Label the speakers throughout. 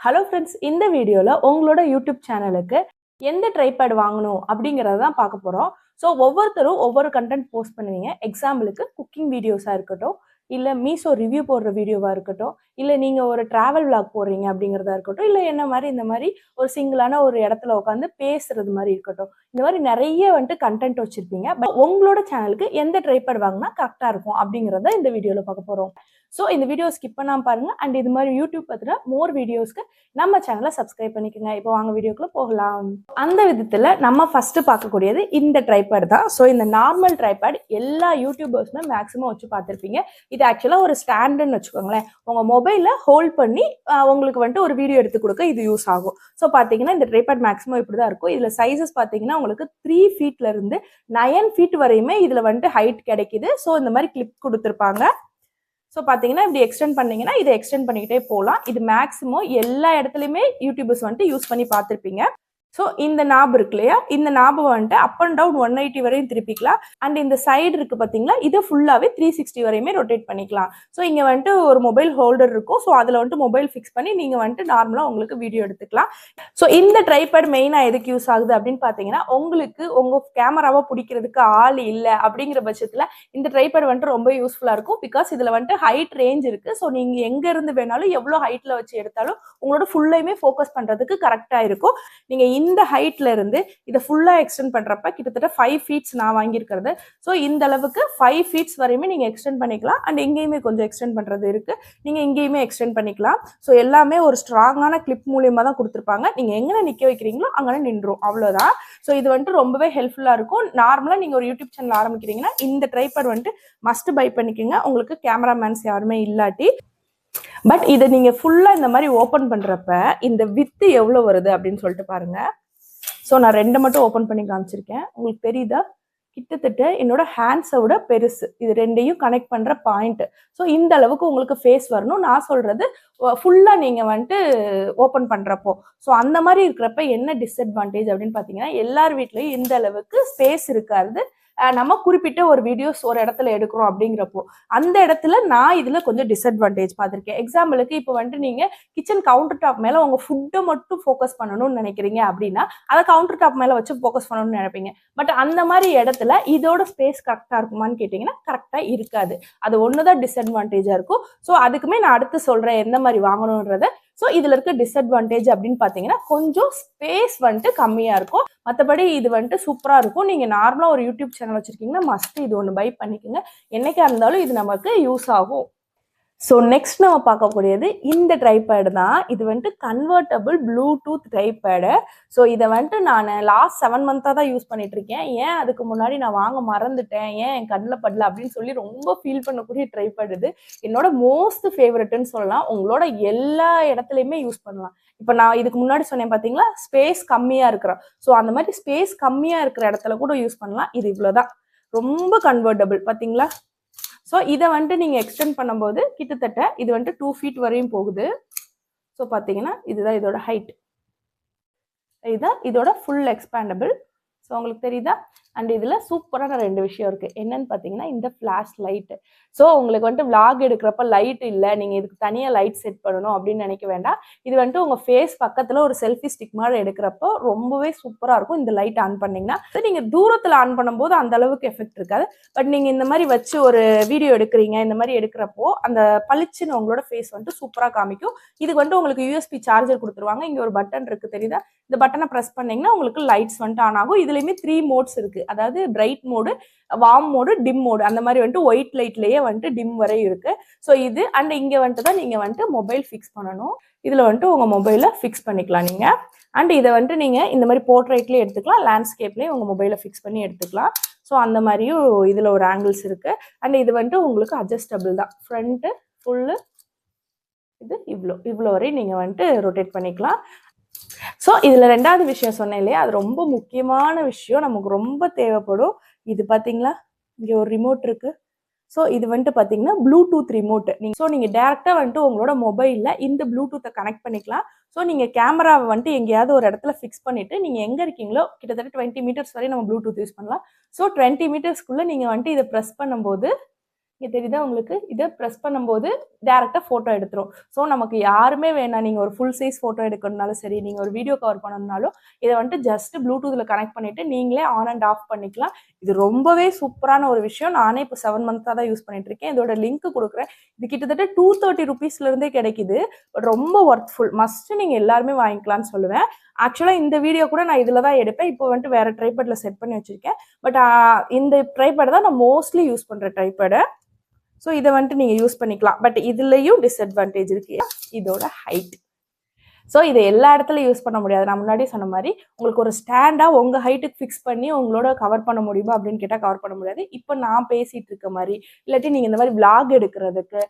Speaker 1: Hello friends இந்த வீடியோவில் உங்களோட யூடியூப் சேனலுக்கு எந்த ட்ரைபேட் வாங்கணும் அப்படிங்கிறத தான் பார்க்க போகிறோம் ஸோ ஒவ்வொருத்தரும் ஒவ்வொரு கண்டென்ட் போஸ்ட் பண்ணுவீங்க. எக்ஸாம்பிளுக்கு குக்கிங் வீடியோஸாக இருக்கட்டும் இல்லை மீசோ ரிவ்யூ போடுற வீடியோவாக இருக்கட்டும் இல்லை நீங்கள் ஒரு ட்ராவல் விளாக் போடுறீங்க அப்படிங்கிறதா இருக்கட்டும் இல்லை என்ன மாதிரி இந்த மாதிரி ஒரு சிங்கிளான ஒரு இடத்துல உட்காந்து பேசுறது மாதிரி இருக்கட்டும். இந்த மாதிரி நிறைய வந்துட்டு கண்டென்ட் வச்சுருப்பீங்க. பட் உங்களோட சேனலுக்கு எந்த ட்ரைபேட் வாங்கினா கரெக்டாக இருக்கும் அப்படிங்கிறத இந்த வீடியோவில் பார்க்க போகிறோம் ஸோ இந்த வீடியோ ஸ்கிப் பண்ணாமல் பாருங்கள் அண்ட் இது மாதிரி யூடியூப் பற்றின மோர் வீடியோஸ்க்கு நம்ம சேனலை சப்ஸ்கிரைப் பண்ணிக்கோங்க. இப்போ வாங்க வீடியோக்குள்ளே போகலாம். அந்த விதத்தில் நம்ம ஃபஸ்ட்டு பார்க்கக்கூடியது இந்த ட்ரைபேட் தான். ஸோ இந்த நார்மல் ட்ரைபேட் எல்லா யூடியூபர்ஸுமே மேக்ஸிமம் வச்சு பார்த்துருப்பீங்க. இது ஆக்சுவலாக ஒரு ஸ்டாண்டுன்னு வச்சுக்கோங்களேன். உங்கள் மொபைலில் ஹோல்ட் பண்ணி உங்களுக்கு வந்துட்டு ஒரு வீடியோ எடுத்து கொடுக்க இது யூஸ் ஆகும். ஸோ பார்த்தீங்கன்னா இந்த ட்ரைபேட் மேக்ஸிமம் இப்படி தான் இருக்கும். இதில் சைஸஸ் பார்த்தீங்கன்னா உங்களுக்கு த்ரீ ஃபீட்ல இருந்து நயன் ஃபீட் வரையுமே இதில் வந்துட்டு ஹைட் கிடைக்குது. ஸோ இந்த மாதிரி கிளிப் கொடுத்துருப்பாங்க. ஸோ பார்த்தீங்கன்னா இப்படி எக்ஸ்டெண்ட் பண்ணீங்கன்னா இதை எக்ஸ்டெண்ட் பண்ணிக்கிட்டே போகலாம் இது மேக்ஸிமம் எல்லா இடத்துலையுமே யூடியூபர்ஸ் வந்துட்டு யூஸ் பண்ணி பார்த்துருப்பீங்க. ஸோ இந்த நாப் இருக்கு இல்லையா? இந்த நாபை வந்துட்டு up and down one eighty வரையும் திருப்பிக்கலாம். அண்ட் இந்த சைடு இருக்கு பார்த்தீங்களா இது ஃபுல்லாகவே த்ரீ சிக்ஸ்டி வரையுமே ரொட்டேட் பண்ணிக்கலாம். ஸோ இங்கே வந்துட்டு ஒரு மொபைல் ஹோல்டர் இருக்கும். ஸோ அதில் வந்துட்டு மொபைல் ஃபிக்ஸ் பண்ணி நீங்கள் வந்துட்டு நார்மலாக உங்களுக்கு வீடியோ எடுத்துக்கலாம். ஸோ இந்த ட்ரைபேட் மெயினாக எதுக்கு யூஸ் ஆகுது அப்படின்னு பார்த்தீங்கன்னா உங்களுக்கு உங்கள் கேமராவை பிடிக்கிறதுக்கு ஆள் இல்லை அப்படிங்கிற பட்சத்தில் இந்த ட்ரைபேட் வந்துட்டு ரொம்ப யூஸ்ஃபுல்லாக இருக்கும். பிகாஸ் இதில் வந்துட்டு ஹைட் ரேஞ்ச் இருக்குது ஸோ நீங்கள் எங்கே இருந்து வேணாலும் எவ்வளோ ஹைட்டில் வச்சு எடுத்தாலும் உங்களோட ஃபுல்லையுமே ஃபோக்கஸ் பண்ணுறதுக்கு கரெக்டாக இருக்கும். நீங்கள் இந்த ஹைட்ல இருந்து இதை ஃபுல்லாக எக்ஸ்டெண்ட் பண்ணுறப்ப கிட்டத்தட்ட ஃபைவ் ஃபீட்ஸ் நான் வாங்கியிருக்கிறது. ஸோ இந்த அளவுக்கு ஃபைவ் ஃபீட்ஸ் வரையுமே நீங்கள் எக்ஸ்டெண்ட் பண்ணிக்கலாம். அண்ட் எங்கேயுமே கொஞ்சம் எக்ஸ்டெண்ட் பண்ணுறது இருக்குது நீங்கள் எங்கேயுமே எக்ஸ்டெண்ட் பண்ணிக்கலாம். ஸோ எல்லாமே ஒரு ஸ்ட்ராங்கான கிளிப் மூலியமாக தான் கொடுத்துருப்பாங்க. நீங்கள் எங்கே நிற்க வைக்கிறீங்களோ அங்கே நின்றும் அவ்வளோதான் ஸோ இது வந்துட்டு ரொம்பவே ஹெல்ப்ஃபுல்லாக இருக்கும். நார்மலாக நீங்கள் ஒரு யூடியூப் சேனல் ஆரம்பிக்கிறீங்கன்னா இந்த ட்ரைபேட் வந்துட்டு மஸ்ட் பை பண்ணிக்கோங்க. உங்களுக்கு கேமராமேன்ஸ் யாருமே இல்லாட்டி. பட் இதை நீங்கள் ஃபுல்லாக இந்த மாதிரி ஓப்பன் பண்ணுறப்ப இந்த வித்து எவ்வளோ வருது அப்படின்னு சொல்லிட்டு பாருங்க. ஸோ நான் ரெண்டை மட்டும் ஓப்பன் பண்ணி காமிச்சிருக்கேன். உங்களுக்கு தெரியுதா? கிட்டத்தட்ட என்னோட ஹேண்ட்ஸை விட பெருசு. இது ரெண்டையும் கனெக்ட் பண்ணுற பாயிண்ட் ஸோ இந்த அளவுக்கு உங்களுக்கு ஃபேஸ் வரணும். நான் சொல்றது ஃபுல்லாக நீங்கள் வந்துட்டு ஓப்பன் பண்ணுறப்போ ஸோ அந்த மாதிரி இருக்கிறப்ப என்ன டிஸ்அட்வான்டேஜ் அப்படின்னு பார்த்தீங்கன்னா எல்லார் வீட்லேயும் இந்த அளவுக்கு ஸ்பேஸ் இருக்காது. நம்ம குறிப்பிட்ட ஒரு வீடியோஸ் ஒரு இடத்துல எடுக்கிறோம் அப்படிங்கிறப்போ அந்த இடத்துல நான் இதில் கொஞ்சம் டிஸ்அட்வான்டேஜ் பார்த்துருக்கேன். எக்ஸாம்பிளுக்கு இப்போ வந்துட்டு நீங்கள் கிச்சன் கவுண்டர் டாப் மேலே உங்கள் ஃபுட்டை மட்டும் ஃபோக்கஸ் பண்ணணும்னு நினைக்கிறீங்க அப்படின்னா அதை கவுண்டர் டாப் மேலே வச்சு ஃபோக்கஸ் பண்ணணும்னு நினைப்பீங்க. பட் அந்த மாதிரி இடத்துல இதோட ஸ்பேஸ் கரெக்டாக இருக்குமான்னு கேட்டிங்கன்னா கரெக்டாக இருக்காது. அது ஒன்று தான் டிஸ்அட்வான்டேஜாக இருக்கும். ஸோ அதுக்குமே நான் அடுத்து சொல்கிறேன் எந்த மாதிரி வாங்கணுன்றதை ஸோ இதில் இருக்க டிஸ்அட்வான்டேஜ் அப்படின்னு பார்த்தீங்கன்னா கொஞ்சம் ஸ்பேஸ் வந்துட்டு கம்மியாக இருக்கும். மற்றபடி இது வந்துட்டு சூப்பராக இருக்கும். நீங்கள் நார்மலாக ஒரு யூடியூப் சேனல் வச்சுருக்கீங்கன்னா மஸ்ட் இது ஒன்று பை பண்ணிக்கோங்க. என்றைக்காக இருந்தாலும் இது நமக்கு யூஸ் ஆகும். ஸோ நெக்ஸ்ட் நம்ம பார்க்கக்கூடியது இந்த ட்ரைபேடு தான். இது வந்துட்டு கன்வெர்ட்டபிள் ப்ளூடூத் ட்ரைபேடு ஸோ இதை வந்துட்டு நான் லாஸ்ட் செவன் மந்த்தாக தான் யூஸ் பண்ணிட்டு இருக்கேன் ஏன் அதுக்கு முன்னாடி நான் வாங்க மறந்துட்டேன்? ஏன் என் கண்ணில் படல? அப்படின்னு சொல்லி ரொம்ப ஃபீல் பண்ணக்கூடிய ட்ரைபேடு இது. என்னோட மோஸ்ட் ஃபேவரட்னு சொல்லலாம். உங்களோட எல்லா இடத்துலையுமே யூஸ் பண்ணலாம். இப்போ நான் இதுக்கு முன்னாடி சொன்னேன் பார்த்தீங்களா ஸ்பேஸ் கம்மியாக இருக்கிறோம் ஸோ அந்த மாதிரி ஸ்பேஸ் கம்மியாக இருக்கிற இடத்துல கூட யூஸ் பண்ணலாம். இது இவ்வளோதான் ரொம்ப கன்வெர்ட்டபிள் பார்த்தீங்களா ஸோ இதை வந்துட்டு நீங்கள் எக்ஸ்டெண்ட் பண்ணும்போது கிட்டத்தட்ட இது வந்துட்டு டூ ஃபீட் வரையும் போகுது. ஸோ பார்த்தீங்கன்னா இதுதான் இதோட ஹைட் இதுதான் இதோட ஃபுல் எக்ஸ்பேண்டபிள் ஸோ உங்களுக்கு தெரியுதா? அண்ட் இதில் சூப்பரான ரெண்டு விஷயம் இருக்குது என்னன்னு பார்த்தீங்கன்னா இந்த ஃப்ளாஷ் லைட்டு ஸோ உங்களுக்கு வந்துட்டு விளாக் எடுக்கிறப்ப லைட் இல்லை. நீங்கள் இதுக்கு தனியாக லைட் செட் பண்ணணும் அப்படின்னு நினைக்க வேண்டாம். இது வந்துட்டு உங்கள் ஃபேஸ் பக்கத்தில் ஒரு செல்ஃபி ஸ்டிக் மாதிரி எடுக்கிறப்போ ரொம்பவே சூப்பராக இருக்கும். இந்த லைட் ஆன் பண்ணிங்கன்னா நீங்கள் தூரத்தில் ஆன் பண்ணும்போது அந்த அளவுக்கு எஃபெக்ட் இருக்காது. பட் நீங்கள் இந்த மாதிரி வச்சு ஒரு வீடியோ எடுக்கிறீங்க இந்த மாதிரி எடுக்கிறப்போ அந்த பளிச்சுன்னு உங்களோட ஃபேஸ் வந்துட்டு சூப்பராக காமிக்கும். இதுக்கு வந்துட்டு உங்களுக்கு யூஎஸ்பி சார்ஜர் கொடுத்துருவாங்க. இங்கே ஒரு பட்டன் இருக்குது தெரியுதா? இந்த பட்டனை ப்ரெஸ் பண்ணிங்கன்னா உங்களுக்கு லைட்ஸ் வந்துட்டு ஆன் ஆகும். இதில் இதுலேயுமே த்ரீ மோட்ஸ் இருக்குது அதாவது bright mode warm mode dim mode அந்த மாதிரி வந்துட்டு ஒயிட் லைட்லேயே வந்துட்டு டிம் வரை இருக்கு. ஸோ இது அண்ட் இங்கே வந்துட்டு தான் நீங்கள் வந்துட்டு மொபைல் ஃபிக்ஸ் பண்ணணும். இதில் வந்துட்டு உங்கள் மொபைலை ஃபிக்ஸ் பண்ணிக்கலாம் நீங்கள் அண்ட் இதை வந்துட்டு நீங்கள் இந்த மாதிரி போர்ட்ரைட்லேயே எடுத்துக்கலாம். லேண்ட்ஸ்கேப்லேயே உங்கள் மொபைலை ஃபிக்ஸ் பண்ணி எடுத்துக்கலாம். ஸோ அந்த மாதிரியும் இதில் ஒரு ஆங்கிள்ஸ் இருக்குது அண்ட் இது வந்துட்டு உங்களுக்கு அட்ஜஸ்டபிள் தான். ஃப்ரண்ட்டு ஃபுல்லு இது இவ்வளோ இவ்வளோ வரையும் நீங்கள் வந்துட்டு ரொட்டேட் பண்ணிக்கலாம். ஸோ இதில் ரெண்டாவது விஷயம் சொன்னேன் இல்லையா? அது ரொம்ப முக்கியமான விஷயம். நமக்கு ரொம்ப தேவைப்படும். இது பார்த்தீங்களா இங்கே ஒரு ரிமோட் இருக்கு. ஸோ இது வந்துட்டு பார்த்தீங்கன்னா ப்ளூடூத் ரிமோட் நீங்கள் ஸோ நீங்கள் டேரெக்டாக வந்துட்டு உங்களோட மொபைலில் இந்த ப்ளூடூத்தை கனெக்ட் பண்ணிக்கலாம். ஸோ நீங்கள் கேமராவை வந்துட்டு எங்கேயாவது ஒரு இடத்துல ஃபிக்ஸ் பண்ணிவிட்டு நீங்கள் எங்கே இருக்கீங்களோ கிட்டத்தட்ட டுவெண்ட்டி மீட்டர்ஸ் வரையும் நம்ம ப்ளூடூத் யூஸ் பண்ணலாம். ஸோ டுவெண்ட்டி மீட்டர்ஸ்க்குள்ளே நீங்கள் வந்துட்டு இதை ப்ரெஸ் பண்ணும்போது இங்கே தெரியுதா உங்களுக்கு இதை ப்ரெஸ் பண்ணும்போது டேரெக்டாக ஃபோட்டோ எடுத்துரும். ஸோ நமக்கு யாருமே வேணாம். நீங்கள் ஒரு ஃபுல் சைஸ் ஃபோட்டோ எடுக்கணும்னாலும் சரி நீங்கள் ஒரு வீடியோ கவர் பண்ணணும்னாலும் இதை வந்துட்டு ஜஸ்ட் ப்ளூடூத்தில் கனெக்ட் பண்ணிவிட்டு நீங்களே ஆன் அண்ட் ஆஃப் பண்ணிக்கலாம். இது ரொம்பவே சூப்பரான ஒரு விஷயம். நானே இப்போ செவன் மந்த்தாக தான் யூஸ் பண்ணிட்டு இருக்கேன். இதோட லிங்க் கொடுக்குறேன். இது கிட்டத்தட்ட டூ தேர்ட்டி ருபீஸ்லேருந்தே கிடைக்குது. பட் ரொம்ப ஒர்த்ஃபுல் மஸ்ட்டு நீங்கள் எல்லாருமே வாங்கிக்கலாம்னு சொல்லுவேன். ஆக்சுவலாக இந்த வீடியோ கூட நான் இதில் தான் எடுப்பேன். இப்போ வந்துட்டு வேறு ட்ரைபேடில் செட் பண்ணி வச்சுருக்கேன். பட் இந்த ட்ரைபேட் தான் நான் மோஸ்ட்லி யூஸ் பண்ணுற ட்ரைபேடை ஸோ இதை வந்துட்டு நீங்கள் யூஸ் பண்ணிக்கலாம். பட் இதுலேயும் டிஸ்அட்வான்டேஜ் இருக்கு. இதோட ஹைட் ஸோ இதை எல்லா இடத்துலையும் யூஸ் பண்ண முடியாது. நான் முன்னாடியே சொன்ன மாதிரி உங்களுக்கு ஒரு ஸ்டாண்டாக உங்கள் ஹைட்டுக்கு ஃபிக்ஸ் பண்ணி உங்களோட கவர் பண்ண முடியுமா அப்படின்னு கேட்டால் கவர் பண்ண முடியாது. இப்போ நான் பேசிகிட்டு இருக்க மாதிரி இல்லாட்டி நீங்கள் இந்த மாதிரி விளாக் எடுக்கிறதுக்கு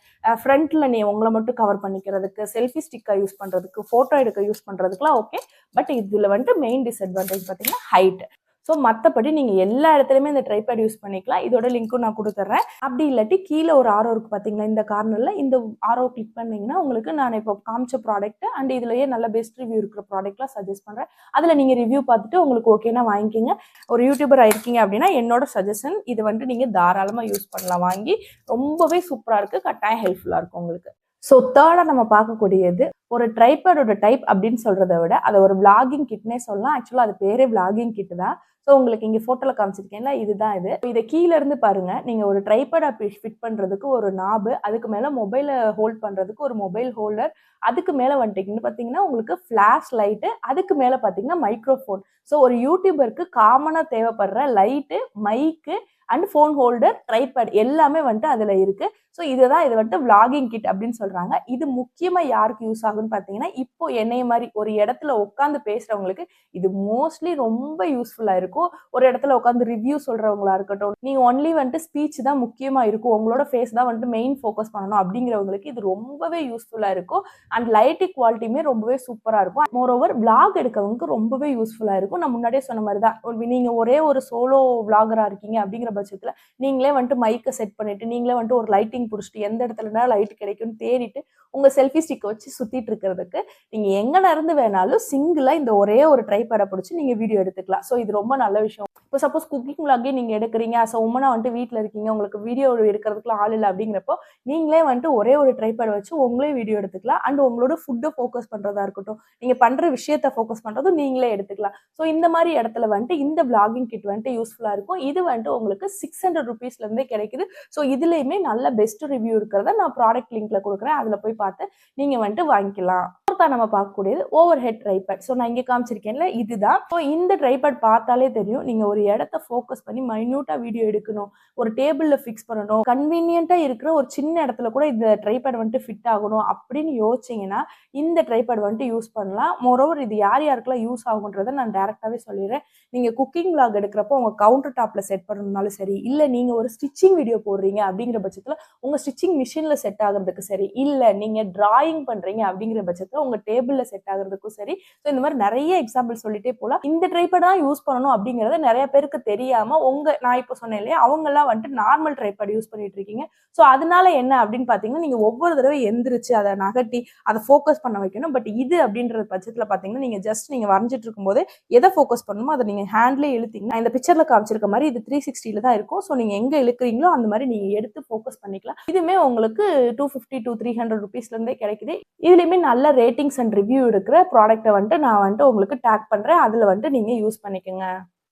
Speaker 1: ஃப்ரண்ட்டில் நீ உங்களை மட்டும் கவர் பண்ணிக்கிறதுக்கு செல்ஃபி ஸ்டிக்காக யூஸ் பண்ணுறதுக்கு ஃபோட்டோ எடுக்க யூஸ் பண்ணுறதுக்குலாம் ஓகே பட் இதில் வந்துட்டு மெயின் டிஸ்அட்வான்டேஜ் பார்த்தீங்கன்னா ஹைட் ஸோ மற்றபடி நீங்கள் எல்லா இடத்துலையுமே இந்த ட்ரைபேட் யூஸ் பண்ணிக்கலாம். இதோட லிங்க்கும் நான் கொடுத்துட்றேன் அப்படி இல்லாட்டி கீழே ஒரு ஆரோ இருக்குது பார்த்தீங்களா இந்த கார்னரில் இந்த ஆரோ கிளிக் பண்ணிங்கன்னா உங்களுக்கு நான் இப்போ காமிச்ச ப்ராடக்ட் அண்ட் இதுலயே நல்ல பெஸ்ட் ரிவ்யூ இருக்கிற ப்ராடக்ட்லாம் சஜஸ்ட் பண்ணுறேன் அதில் நீங்கள் ரிவ்யூ பார்த்துட்டு உங்களுக்கு ஓகேனா வாங்கிக்கோங்க. ஒரு யூடியூபர் ஆயிருக்கீங்க அப்படின்னா என்னோட சஜஷன் இது வந்துட்டு நீங்கள் தாராளமாக யூஸ் பண்ணலாம். வாங்கி ரொம்பவே சூப்பராக இருக்குது கட்டாயம் ஹெல்ப்ஃபுல்லாக இருக்கும் உங்களுக்கு. ஸோ தேர்டாக நம்ம பார்க்கக்கூடியது ஒரு ட்ரைபேடோட டைப் அப்படின்னு சொல்றத விட அதை ஒரு விளாகிங் கிட்னே சொல்லலாம். ஆக்சுவலாக அது பேரே விளாகிங் கிட் தான். ஸோ உங்களுக்கு இங்கே ஃபோட்டோவில் காமிச்சிருக்கேன்ல இதுதான் இது. இதை கீழேருந்து இருந்து பாருங்க. நீங்கள் ஒரு ட்ரைபேடை ஃபிட் பண்ணுறதுக்கு ஒரு நாபு அதுக்கு மேலே மொபைலை ஹோல்ட் பண்ணுறதுக்கு ஒரு மொபைல் ஹோல்டர் அதுக்கு மேலே வந்துட்டீங்கன்னு பார்த்தீங்கன்னா உங்களுக்கு ஃப்ளாஷ் லைட்டு அதுக்கு மேலே பார்த்தீங்கன்னா மைக்ரோஃபோன் ஸோ ஒரு யூடியூபருக்கு காமனாக தேவைப்படுற light mic and phone holder tripod எல்லாமே வந்துட்டு அதில் இருக்குது ஸோ இதுதான் இது வந்துட்டு விளாகிங் கிட் அப்படின்னு சொல்கிறாங்க இது முக்கியமாக யாருக்கு யூஸ் ஆகும்னு பார்த்தீங்கன்னா இப்போ என்னைய மாதிரி ஒரு இடத்துல உட்காந்து பேசுறவங்களுக்கு இது மோஸ்ட்லி ரொம்ப யூஸ்ஃபுல்லாக இருக்கும். ஒரு இடத்துல உட்காந்து ரிவ்யூ சொல்றவங்களா இருக்கட்டும் நீங்க ஒன்லி வந்துட்டு ஸ்பீச் தான் முக்கியமா இருக்கும். உங்களோட ஃபேஸ் தான் வந்துட்டு மெயின் ஃபோக்கஸ் பண்ணணும் அப்படிங்கிறவங்களுக்கு இது ரொம்பவே யூஸ்ஃபுல்லாக இருக்கும். அண்ட் லைட்டிங் குவாலிட்டியுமே ரொம்பவே சூப்பராக இருக்கும். மோர் ஓவர் vlog எடுக்கிறவங்களுக்கு ரொம்பவே யூஸ்ஃபுல்லாக இருக்கும். நான் முன்னாடியே சொன்ன மாதிரி தான் நீங்க ஒரே ஒரு சோலோ விளாகரா இருக்கீங்க அப்படிங்கிற பட்சத்தில் நீங்களே வந்துட்டு மைக்கை செட் பண்ணிட்டு நீங்களே வந்துட்டு ஒரு லைட்டிங் பிடிச்சிட்டு எந்த இடத்துலனா லைட் கிடைக்கும்னு தேடிட்டு உங்க செல்ஃபி ஸ்டிக்கை வச்சு சுத்திட்டு இருக்கிறதுக்கு நீங்க எங்க இருந்து வேணாலும் சிங்கிளா இந்த ஒரே ஒரு ட்ரைபேடை பிடிச்சி நீங்க வீடியோ எடுத்துக்கலாம். ஸோ இது ரொம்ப நல்ல விஷயம். இப்போ சப்போஸ் குக்கிங் vlog-ஏ எடுக்கிறீங்க அஸ் உமனாக வந்துட்டு வீட்டில் இருக்கீங்க உங்களுக்கு வீடியோ எடுக்கிறதுக்குலாம் ஆள் இல்லை அப்படிங்கிறப்போ நீங்களே வந்துட்டு ஒரே ஒரு ட்ரைபேட் வச்சு உங்களே வீடியோ எடுத்துக்கலாம். அண்ட் உங்களோட ஃபுட்டை ஃபோக்கஸ் பண்ணுறதா இருக்கட்டும் நீங்கள் பண்ணுற விஷயத்த ஃபோக்கஸ் பண்ணுறதும் நீங்களே எடுத்துக்கலாம். ஸோ இந்த மாதிரி இடத்துல வந்துட்டு இந்த vlogging கிட் வந்துட்டு யூஸ்ஃபுல்லாக இருக்கும். இது வந்துட்டு உங்களுக்கு சிக்ஸ் ஹண்ட்ரட் ருபீஸ்லேருந்தே கிடைக்குது. ஸோ இதுலேயுமே நல்ல பெஸ்ட் ரிவ்யூ இருக்கிறத நான் ப்ராடக்ட் லிங்க்ல கொடுக்குறேன். அதில் போய் பார்த்து நீங்கள் வந்துட்டு வாங்கிக்கலாம். ஃபோர்த்தா நம்ம பார்க்கக்கூடியது ஓவர் ஹெட் ட்ரைபேட் ஸோ நான் இங்கே காமிச்சிருக்கேன்ல இதுதான். ஸோ இந்த ட்ரைபேட் பார்த்தாலே தெரியும். நீங்கள் ஒரு இடத்த ஃபோக்கஸ் பண்ணி மைன்யூட்டாக வீடியோ எடுக்கணும் ஒரு டேபிளில் ஃபிக்ஸ் பண்ணணும் கன்வீனியண்ட்டாக இருக்கிற ஒரு சின்ன இடத்துல கூட இந்த ட்ரைபேட் வந்துட்டு ஃபிட் ஆகணும் அப்படின்னு யோசிச்சீங்கன்னா இந்த ட்ரைபேட் வந்துட்டு யூஸ் பண்ணலாம். மோரோவர் இது யார் யாருக்கெல்லாம் யூஸ் ஆகுன்றதை நான் டேரெக்டாகவே சொல்லிடுறேன். நீங்கள் குக்கிங் vlog எடுக்கிறப்போ உங்கள் கவுண்டர் டாப்பில் செட் பண்ணணும்னாலும் சரி இல்லை நீங்கள் ஒரு ஸ்டிச்சிங் வீடியோ போடுறீங்க அப்படிங்கிற பட்சத்தில் உங்கள் ஸ்டிச்சிங் மிஷினில் செட் ஆகிறதுக்கு சரி இல்லை நீங்கள் ட்ராயிங் பண்ணுறீங்க அப்படிங்கிற பட்சத்தில் உங்கள் டேபிளில் செட் ஆகுறதுக்கும் சரி. ஸோ இந்த மாதிரி நிறைய எக்ஸாம்பிள் சொல்லிட்டே போகலாம் இந்த ட்ரைபேட் தான் யூஸ் பண்ணணும் அப்படிங்கிறது நிறைய பேருக்கு தெரியாமல் உங்க நான் இப்போ சொன்னேன் இல்லையா? அவங்கெல்லாம் வந்துட்டு நார்மல் ட்ரைபேட் யூஸ் பண்ணிட்டு இருக்கீங்க. ஸோ அதனால என்ன அப்படின்னு பார்த்தீங்கன்னா நீங்கள் ஒவ்வொரு தடவை எந்திரிச்சு அதை நகட்டி அதை ஃபோக்கஸ் பண்ண வைக்கணும். பட் இது அப்படின்ற பட்சத்தில் பார்த்தீங்கன்னா நீங்கள் ஜஸ்ட் நீங்கள் வரைஞ்சிட்டு இருக்கும்போது எதை ஃபோக்கஸ் பண்ணணுமோ அதை நீங்கள் ஹேண்ட்லேயே இழுத்தீங்கன்னா இந்த பிக்சர்ல காமிச்சிருக்க மாதிரி இது த்ரீ சிக்ஸ்டியில தான் இருக்கும். ஸோ நீங்கள் எங்கே இழுக்கிறீங்களோ அந்த மாதிரி நீங்கள் எடுத்து ஃபோக்கஸ் பண்ணிக்கலாம். இதுவுமே உங்களுக்கு two fifty two three hundred ருபீஸ்லேருந்தே கிடைக்குது. இதுலயுமே நல்ல ரேட் ரேட்டிங்ஸ் அண்ட் ரிவ்யூ இருக்கிற ப்ராடக்ட்டை வந்துட்டு நான் வந்துட்டு உங்களுக்கு டேக் பண்ணுறேன் அதில் வந்துட்டு நீங்கள் யூஸ் பண்ணிக்கோங்க.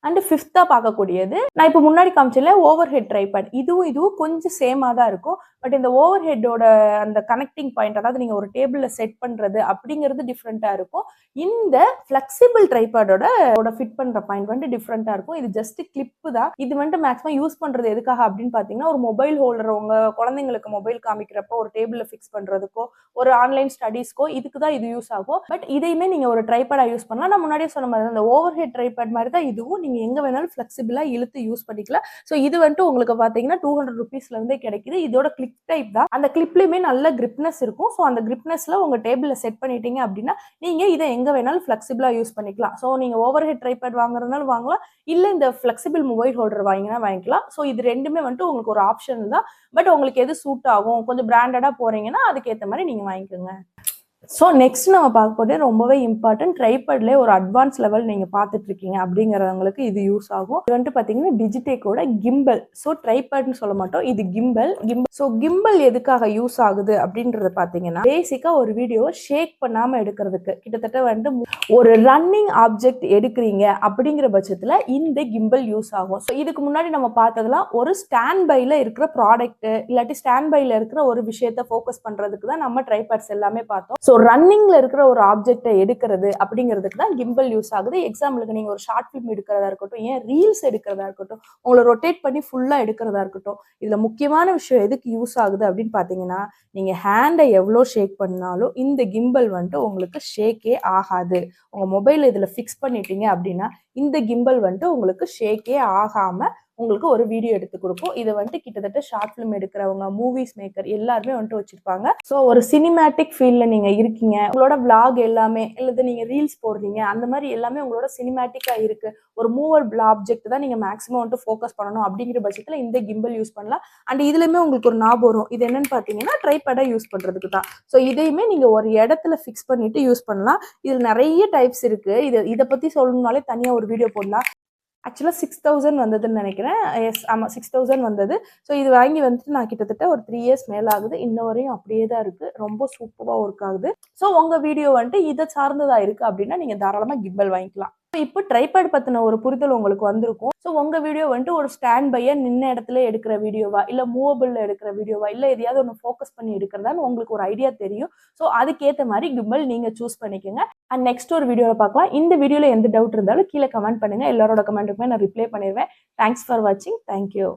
Speaker 1: அண்ட் ஃபிஃப்த்தாக பார்க்கக்கூடியது நான் இப்போ முன்னாடி காமிச்சல ஓவர் ஹெட் ட்ரைபேட் இதுவும் இதுவும் கொஞ்சம் சேமாக தான் இருக்கும். பட் இந்த ஓவர் ஹெட்டோட அந்த கனெக்டிங் பாயிண்ட் அதாவது நீங்கள் ஒரு டேபிளில் செட் பண்ணுறது அப்படிங்கிறது டிஃப்ரெண்ட்டாக இருக்கும். இந்த ஃப்ளெக்சிபிள் ட்ரைபேடோட ஃபிட் பண்ணுற பாயிண்ட் வந்துட்டு டிஃப்ரெண்ட்டாக இருக்கும். இது ஜஸ்ட் கிளிப்பு தான் இது வந்துட்டு மேக்ஸிமம் யூஸ் பண்ணுறது எதுக்காக அப்படின்னு பார்த்தீங்கன்னா ஒரு மொபைல் ஹோல்டர் உங்கள் குழந்தைங்களுக்கு மொபைல் காமிக்கிறப்போ ஒரு டேபிளில் ஃபிக்ஸ் பண்ணுறதுக்கோ ஒரு ஆன்லைன் ஸ்டடீஸ்க்கோ இதுக்கு தான் இது யூஸ் ஆகும். பட் இதையுமே நீங்கள் ஒரு ட்ரைபேடாக யூஸ் பண்ணலாம். நான் முன்னாடியே சொன்ன மாதிரி அந்த ஓவர் ஹெட் ட்ரைபேட் மாதிரி தான் இதுவும் நீங்கள் எங்கே வேணாலும் ஃப்ளெக்சிபிளாக இழுத்து யூஸ் பண்ணிக்கலாம். ஸோ இது வந்துட்டு உங்களுக்கு பார்த்தீங்கன்னா டூ ஹண்ட்ரட் ருபீஸ்லேருந்தே கிடைக்குது. இதோட கிளிப் டைப் தான். அந்த கிளிப்லேயுமே நல்ல கிரிப்னஸ் இருக்கும். ஸோ அந்த கிரிப்னஸில் உங்கள் டேபிளில் செட் பண்ணிட்டீங்க அப்படின்னா நீங்கள் இதை எங்கே வேணாலும் ஃப்ளெக்சிபிளாக யூஸ் பண்ணிக்கலாம். ஸோ நீங்கள் ஓவர் ஹெட் ட்ரைபேட் வாங்குறதுனாலும் வாங்கலாம். இல்லை இந்த ஃப்ளெக்சிபிள் மொபைல் ஹோல்டர் வாங்கினா வாங்கிக்கலாம். ஸோ இது ரெண்டுமே வந்துட்டு உங்களுக்கு ஒரு ஆப்ஷன் தான். பட் உங்களுக்கு எது சூட் ஆகும் கொஞ்சம் பிராண்டடாக போகிறீங்கன்னா அதுக்கேற்ற மாதிரி நீங்கள் வாங்கிக்கோங்க. ஸோ நெக்ஸ்ட் நம்ம பார்க்க போகிறது ரொம்பவே இம்பார்ட்டன்ட் ட்ரைபட்லேயே ஒரு அட்வான்ஸ் லெவல் நீங்கள் பார்த்துட்டு இருக்கீங்க அப்படிங்கிறவங்களுக்கு இது யூஸ் ஆகும். இது வந்துட்டு பார்த்தீங்கன்னா டிஜிடேக்கோட கிம்பல் ஸோ ட்ரைபட்னு சொல்ல மாட்டோம். இது கிம்பல் கிம்பல் ஸோ கிம்பல் எதுக்காக யூஸ் ஆகுது அப்படின்றது பார்த்தீங்கன்னா பேசிக்காக ஒரு வீடியோவை ஷேக் பண்ணாமல் எடுக்கிறதுக்கு. கிட்டத்தட்ட வந்துட்டு ஒரு ரன்னிங் ஆப்ஜெக்ட் எடுக்கிறீங்க அப்படிங்கிற பட்சத்தில் இந்த கிம்பல் யூஸ் ஆகும். ஸோ இதுக்கு முன்னாடி நம்ம பார்த்ததெல்லாம் ஒரு ஸ்டாண்ட் பையில் இருக்கிற ப்ராடக்ட்டு இல்லாட்டி ஸ்டாண்ட் பையில் இருக்கிற ஒரு விஷயத்த ஃபோக்கஸ் பண்ணுறதுக்கு தான் நம்ம ட்ரைபட்ஸ் எல்லாமே பார்த்தோம். ஸோ ரன்னிங்கில் இருக்கிற ஒரு ஆப்ஜெக்டை எடுக்கிறது அப்படிங்கிறதுக்கு தான் கிம்பல் யூஸ் ஆகுது. எக்ஸாம்பிளுக்கு நீங்கள் ஒரு ஷார்ட் ஃபிலிம் எடுக்கிறதா இருக்கட்டும் ஏன் ரீல்ஸ் எடுக்கிறதா இருக்கட்டும் உங்களை ரொட்டேட் பண்ணி ஃபுல்லாக எடுக்கிறதா இருக்கட்டும் இதில் முக்கியமான விஷயம் எதுக்கு யூஸ் ஆகுது அப்படின்னு பார்த்தீங்கன்னா நீங்கள் ஹேண்டை எவ்வளோ ஷேக் பண்ணாலும் இந்த கிம்பல் வந்துட்டு உங்களுக்கு ஷேக்கே ஆகாது. உங்கள் மொபைல் இதில் ஃபிக்ஸ் பண்ணிட்டீங்க அப்படின்னா இந்த கிம்பல் வந்துட்டு உங்களுக்கு ஷேக்கே ஆகாமல் உங்களுக்கு ஒரு வீடியோ எடுத்து கொடுக்கும் இதை வந்துட்டு கிட்டத்தட்ட ஷார்ட் ஃபிலிம் எடுக்கிறவங்க மூவிஸ் மேக்கர் எல்லாருமே வந்துட்டு வச்சிருப்பாங்க. ஸோ ஒரு சினிமேட்டிக் ஃபீல்டில் நீங்கள் இருக்கீங்க. உங்களோட vlog எல்லாமே இல்லது நீங்கள் ரீல்ஸ் போடுறீங்க அந்த மாதிரி எல்லாமே உங்களோட சினிமேட்டிக்காக இருக்கு. ஒரு மூவல் ஆப்ஜெக்ட் தான் நீங்கள் மேக்ஸிமம் வந்துட்டு ஃபோக்கஸ் பண்ணணும் அப்படிங்கிற பட்சத்தில் இந்த கிம்பல் யூஸ் பண்ணலாம். அண்ட் இதுலையுமே உங்களுக்கு ஒரு ஞாபகம் வரும். இது என்னன்னு பார்த்தீங்கன்னா ட்ரைபேடாக யூஸ் பண்ணுறதுக்கு தான். ஸோ இதையுமே நீங்கள் ஒரு இடத்துல ஃபிக்ஸ் பண்ணிட்டு யூஸ் பண்ணலாம். இதில் நிறைய டைப்ஸ் இருக்கு. இது இதை பற்றி சொல்லணும்னாலே தனியாக ஒரு வீடியோ போடலாம். ஆக்சுவலாக சிக்ஸ் தௌசண்ட் வந்ததுன்னு நினைக்கிறேன். எஸ் ஆமாம் சிக்ஸ் தௌசண்ட் வந்தது. ஸோ இது வாங்கி வந்துட்டு நான் கிட்டத்தட்ட ஒரு த்ரீ இயர்ஸ் மேலே ஆகுது. இன்ன வரையும் அப்படியே தான் இருக்குது ரொம்ப சூப்பராக ஒர்க் ஆகுது. ஸோ உங்கள் வீடியோ வந்துட்டு இதை சார்ந்ததாக இருக்குது அப்படின்னா நீங்கள் தாராளமாக கிம்பல் வாங்கிக்கலாம். இப்போ ட்ரைபேட் பற்றின ஒரு புரிதல் உங்களுக்கு வந்திருக்கும். ஸோ உங்கள் வீடியோ வந்துட்டு ஒரு ஸ்டாண்ட் பையை நின்ன இடத்துல எடுக்கிற வீடியோவா இல்லை மூவபிளில் எடுக்கிற வீடியோவா இல்லை எதையாவது ஒன்று ஃபோக்கஸ் பண்ணி எடுக்கிறதான்னு உங்களுக்கு ஒரு ஐடியா தெரியும். ஸோ அதுக்கேற்ற மாதிரி கிம்பல் நீங்கள் சூஸ் பண்ணிக்கோங்க. அண்ட் நெக்ஸ்ட் ஒரு வீடியோவில் பார்க்கலாம். இந்த வீடியோவில் எந்த டவுட் இருந்தாலும் கீழே கமெண்ட் பண்ணுங்கள் எல்லாரோட கமெண்ட்டுக்குமே நான் ரிப்ளை பண்ணிடுவேன். தேங்க்ஸ் ஃபார் வாட்சிங் தேங்க்யூ